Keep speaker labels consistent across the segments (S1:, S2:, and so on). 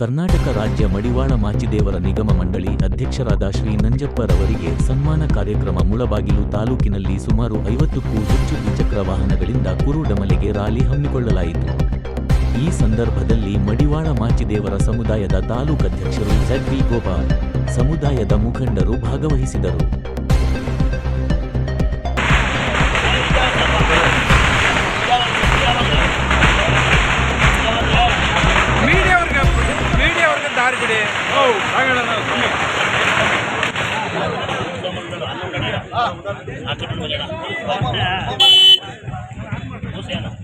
S1: ಕರ್ನಾಟಕ ರಾಜ್ಯ ಮಡಿವಾಳ ಮಾಚಿದೇವರ ನಿಗಮ ಮಂಡಳಿ ಅಧ್ಯಕ್ಷರಾದ ಶ್ರೀ ನಂಜಪ್ಪರವರಿಗೆ ಸನ್ಮಾನ ಕಾರ್ಯಕ್ರಮ ಮುಳಬಾಗಿಲು ತಾಲೂಕಿನಲ್ಲಿ ಸುಮಾರು ಐವತ್ತಕ್ಕೂ ಹೆಚ್ಚು ದ್ವಿಚಕ್ರ ವಾಹನಗಳಿಂದ ಕುರುಡಮಲೆಗೆ ರಾಲಿ ಹಮ್ಮಿಕೊಳ್ಳಲಾಯಿತು. ಈ ಸಂದರ್ಭದಲ್ಲಿ ಮಡಿವಾಳ ಮಾಚಿದೇವರ ಸಮುದಾಯದ ತಾಲೂಕಧ್ಯಕ್ಷರು ಅಧ್ಯಕ್ಷರು ವಿ ಗೋಪಾಲ್, ಸಮುದಾಯದ ಮುಖಂಡರು ಭಾಗವಹಿಸಿದರು.
S2: ಅಷ್ಟು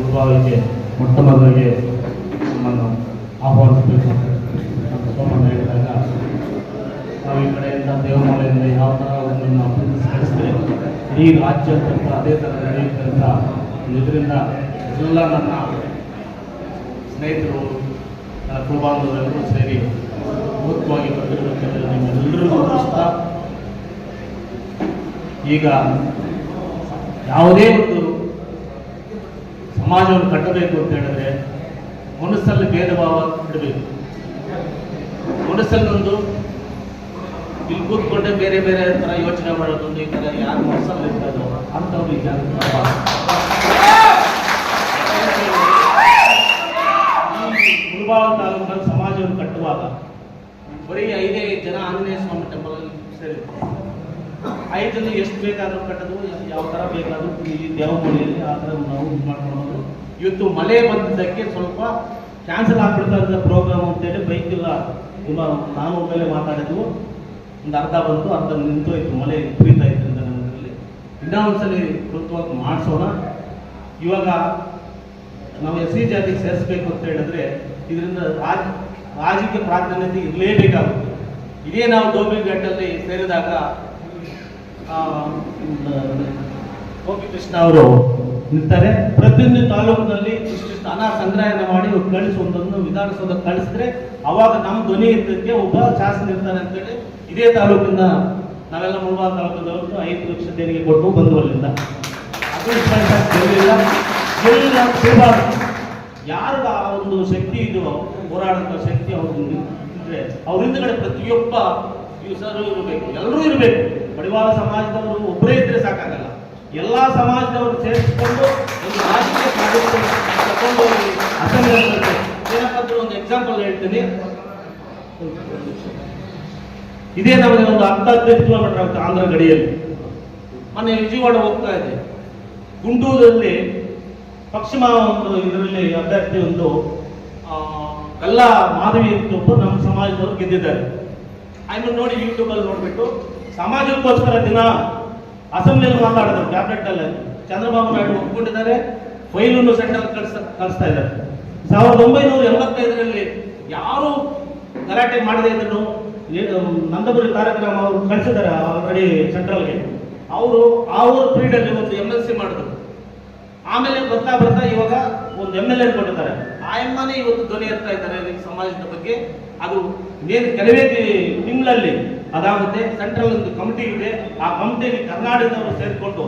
S2: ಮುಳುಬಾವಿಗೆ ಮೊಟ್ಟ ಮೊದಲಿಗೆ ನಮ್ಮನ್ನು ಆಹ್ವಾನಿಸಬೇಕು. ಅಂತ ಸೋಮಣ್ಣ ಹೇಳಿದಾಗ, ನಾವು ಈ ಕಡೆಯಿಂದ ದೇವಮಾಲೆಯಿಂದ ಯಾವ ಥರ ಒಂದನ್ನು ಅಭಿವೃದ್ಧಿ ಇಡೀ ರಾಜ್ಯಾದ್ಯಂತ ಅದೇ ಥರ ನಡೆಯುತ್ತಂತ ಇದರಿಂದ ಎಲ್ಲ ನನ್ನ ಸ್ನೇಹಿತರು, ನನ್ನ ಸೇರಿ ಮುಖ್ಯವಾಗಿ ಬಂದಿರಬೇಕೆಂದರೆ ನಿಮ್ಮೆಲ್ಲರಿಗೂ ಕಷ್ಟ ಈಗ ಯಾವುದೇ ಒಂದು ಸಮಾಜವನ್ನು ಕಟ್ಟಬೇಕು ಅಂತ ಹೇಳಿದ್ರೆ ಮನಸ್ಸಲ್ಲಿ ಭೇದ ಭಾವ ಬಿಡಬೇಕು ಮನಸ್ಸಲ್ಲೊಂದು ಇಲ್ಲಿ ಕೂತ್ಕೊಂಡೆ ಬೇರೆ ಬೇರೆ ಥರ ಯೋಚನೆ ಮಾಡೋದೊಂದು ಈ ಥರ ಯಾರು ಮನಸ್ಸಲ್ಲಿ ಇರ್ತದೋ ಅಂಥವ್ರು ಈಗ ಮುಳಬಾಗ ತಾಲೂಕಿನಲ್ಲಿ ಸಮಾಜವನ್ನು ಕಟ್ಟುವಾಗ ಬರೀ ಐದೇ ಜನ ಆಂಜನೇಯ ಸ್ವಾಮಿ ಟೆಂಪಲ್ ಸೇರಿರ್ತಾರೆ. ಐದು ಜನ ಎಷ್ಟು ಬೇಕಾದರೂ ಕಟ್ಟೋದು, ಯಾವ ಥರ ಬೇಕಾದರೂ ಇಲ್ಲಿ ದೇವಮೂಲಿಯಲ್ಲಿ ಆ ಥರ ನಾವು ಇದು ಮಾಡ್ಕೊಳೋದು ಇವತ್ತು ಮಳೆ ಬಂದಿದ್ದಕ್ಕೆ ಸ್ವಲ್ಪ ಕ್ಯಾನ್ಸಲ್ ಆಗ್ಬಿಡ್ತಂತ ಪ್ರೋಗ್ರಾಮ್ ಅಂತೇಳಿ ಬೈಕ್ ಇಲ್ಲ. ತುಂಬ ನಾನು ಮೇಲೆ ಮಾತಾಡಿದ್ವು ಒಂದು ಅರ್ಧ ಬಂತು, ಅರ್ಧ ನಿಂತೋಯ್ತು, ಮಳೆ ಕುರಿತಾ ಅಂತ ನಮ್ಮಲ್ಲಿ ಇನ್ನೂ ಒಂದ್ಸಲಿ ಕೃತವಾಗಿ ಮಾಡಿಸೋಣ. ಇವಾಗ ನಾವು ಎಸ್ ಸಿ ಜಾತಿಗೆ ಸೇರಿಸ್ಬೇಕು ಅಂತ ಹೇಳಿದ್ರೆ ಇದರಿಂದ ರಾಜ ರಾಜಕೀಯ ಪ್ರಾಧಾನ್ಯತೆ ಇರಲೇಬೇಕಾಗುತ್ತೆ. ಇದೇ ನಾವು ಘಟ್ಟಲ್ಲಿ ಸೇರಿದಾಗ ಗೋಪಿ ಕೃಷ್ಣ ಅವರು ನಿಲ್ತಾರೆ ಪ್ರತಿಯೊಂದು ತಾಲೂಕಿನಲ್ಲಿ ಇಷ್ಟಿಷ್ಟು ಹಣ ಸಂಗ್ರಹಣೆ ಮಾಡಿ ಕಳಿಸುವಂತ ವಿಧಾನಸೌಧ ಕಳಿಸಿದ್ರೆ ಅವಾಗ ನಮ್ಮ ಧ್ವನಿ ಇದ್ದಕ್ಕೆ ಒಬ್ಬ ಶಾಸನ ಇರ್ತಾರೆ ಅಂತೇಳಿ ಇದೇ ತಾಲೂಕಿಂದ ನಾವೆಲ್ಲ ಮುಳಬಾಗ ತಾಲೂಕಿನವರು ಐದು ಲಕ್ಷ ದೇಣಿಗೆ ಕೊಟ್ಟು ಬಂದು ಅಲ್ಲಿಂದ. ಅದು ಗೆಲ್ಲಿಲ್ಲ ಗೆಲ್ಲಿಲ್ಲ ಯಾರು ಆ ಒಂದು ಶಕ್ತಿ ಇದು ಹೋರಾಡೋ ಶಕ್ತಿ ಅವ್ರಿಗೆ ಅಂದರೆ ಅವ್ರ ಹಿಂದ್ಗಡೆ ಪ್ರತಿಯೊಬ್ಬ ಯೂಸರು ಇರಬೇಕು ಎಲ್ಲರೂ ಇರಬೇಕು. ಪರಿವಾರ ಸಮಾಜದವರು ಒಬ್ಬರೇ ಇದ್ರೆ ಸಾಕಾಗಲ್ಲ. ಎಲ್ಲ ಸಮಾಜದವರು ಸೇರಿಸಿಕೊಂಡು ಒಂದು ರಾಜಕೀಯ ತಗೊಂಡು ಅಸೆಂಬ್ಲಿ ಏನಪ್ಪ ಅಂದ್ರೆ ಒಂದು ಎಕ್ಸಾಂಪಲ್ ಹೇಳ್ತೀನಿ. ಇದೇ ನಮಗೆ ಒಂದು ಹತ್ತು ಹದಿನೈದು ಕಿಲೋಮೀಟರ್ ಆಗುತ್ತೆ ಆಂಧ್ರ ಗಡಿಯಲ್ಲಿ. ಮೊನ್ನೆ ವಿಜಯವಾಡ ಹೋಗ್ತಾ ಇದೆ ಗುಂಡೂರಲ್ಲಿ ಪಶ್ಚಿಮ ಒಂದು ಇದರಲ್ಲಿ ಅಭ್ಯರ್ಥಿ ಒಂದು ಎಲ್ಲ ಮಾಧವಿ ಅಂತ ನಮ್ಮ ಸಮಾಜದವರು ಗೆದ್ದಿದ್ದಾರೆ. ಆಯ್ತು ನೋಡಿ ಯೂಟ್ಯೂಬ್ ಅಲ್ಲಿ ನೋಡ್ಬಿಟ್ಟು ಸಮಾಜಕ್ಕೋಸ್ಕರ ದಿನ ಅಸೆಂಬ್ಲಿಯಲ್ಲಿ ಮಾತಾಡಿದ್ರು ಕ್ಯಾಬಿನೆಟ್ ಅಲ್ಲಿ ಚಂದ್ರಬಾಬು ನಾಯ್ಡು ಒಪ್ಕೊಂಡಿದ್ದಾರೆ. ಫೈಲನ್ನು ಸೆಂಟ್ರಲ್ ಕಳಿಸ್, ಕಳಿಸ್ತಾ ಇದ್ದಾರೆ. ಸಾವಿರದ ಒಂಬೈನೂರ ಎಂಬತ್ತೈದರಲ್ಲಿ ಯಾರು ಗಲಾಟೆ ಮಾಡದೇ ನಂದಪುರಿ ನಂದಪುರಿ ಕಾರ್ಯಕ್ರಮ ಅವರು ಕಳಿಸಿದ್ದಾರೆ ಆಲ್ರೆಡಿ ಸೆಂಟ್ರಲ್ಗೆ. ಅವರು ಆ ಊರು ಪೀರಿಯಡ್ ಅಲ್ಲಿ ಒಂದು ಎಂ ಎಲ್ ಸಿ ಮಾಡಿದ್ರು. ಆಮೇಲೆ ಬರ್ತಾ ಬರ್ತಾ ಇವಾಗ ಒಂದು ಎಂ ಎಲ್ ಎ ಕೊಟ್ಟಿದ್ದಾರೆ ಆಯಮ್ಮನೇ ಇವತ್ತು ಧ್ವನಿ ಎತ್ತಾ ಇದ್ದಾರೆ ಸಮಾಜದ ಬಗ್ಗೆ. ಅದು ಏನು ಕೆಲವೇ ತಿಂಗಳಲ್ಲಿ ಅದಾಗುತ್ತೆ. ಸೆಂಟ್ರಲ್ ಒಂದು ಕಮಿಟಿ ಇದೆ. ಆ ಕಮಿಟಿಯಲ್ಲಿ ಕರ್ನಾಟಕದವರು ಸೇರಿಕೊಂಡು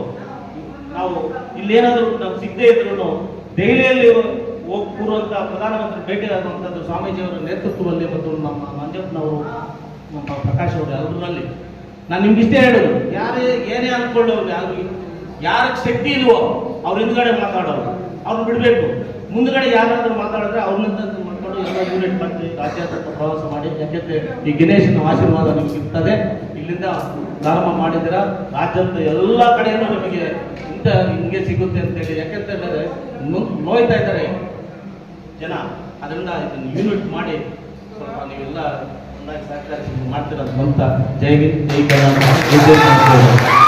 S2: ನಾವು ಇಲ್ಲೇನಾದರೂ ನಾವು ಸಿಗದೇ ಇದ್ರು ದೆಹಲಿಯಲ್ಲಿ ಹೋಗಿ ಕೂರುವಂತಹ ಪ್ರಧಾನಮಂತ್ರಿ ಭೇಟಿ ಆಗುವಂಥದ್ದು ಸ್ವಾಮೀಜಿಯವರ ನೇತೃತ್ವದಲ್ಲಿ ಮತ್ತು ನಮ್ಮ ಮಂಜಪ್ಪನವರು, ನಮ್ಮ ಪ್ರಕಾಶ್ ಅವರು ಅದರಲ್ಲಿ ನಾನು ನಿಮ್ಗೆ ಇಷ್ಟೇ ಹೇಳೋದು, ಯಾರೇ ಏನೇ ಅಂದ್ಕೊಳ್ಳೋರು, ಯಾರು ಯಾರಿಗೆ ಶಕ್ತಿ ಇಲ್ವೋ ಅವ್ರ ಹಿಂದ್ಗಡೆ ಮಾತಾಡೋರು ಅವ್ರನ್ನ ಬಿಡಬೇಕು. ಮುಂದ್ಗಡೆ ಯಾರಾದ್ರೂ ಮಾತಾಡಿದ್ರೆ ಅವ್ರನ್ನ ಮಾಡ್ಕೊಂಡು ಎಲ್ಲ ಯೂನಿಟ್ ಮಾಡಿ ರಾಜ್ಯಾದ್ಯಂತ ಪ್ರವಾಸ ಮಾಡಿ, ಯಾಕೆಂದ್ರೆ ಈ ಗಣೇಶನ ಆಶೀರ್ವಾದ ನಿಮ್ಗೆ ಸಿಗ್ತದೆ ಇಲ್ಲಿಂದ ಪ್ರಾರಂಭ ಮಾಡಿದ್ದೀರಾ? ರಾಜ್ಯದ ಎಲ್ಲ ಕಡೆಯೂ ನಮಗೆ ಇಂಥ ಹಿಂಗೆ ಸಿಗುತ್ತೆ ಅಂತೇಳಿ. ಯಾಕೆಂತೇಳಿದ್ರೆ ನೋಯ್ತಾ ಇದ್ದಾರೆ ಜನ. ಅದರಿಂದ ಇದನ್ನು ಯೂನಿಟ್ ಮಾಡಿ ಸ್ವಲ್ಪ ನೀವೆಲ್ಲ ಒಂದಾಗಿ ಸಹಕರಿಸಿ ಮಾಡ್ತಿರೋದು ಅಂತ ಜೈ ಜೈ ಕರ್ನಾಟಕ.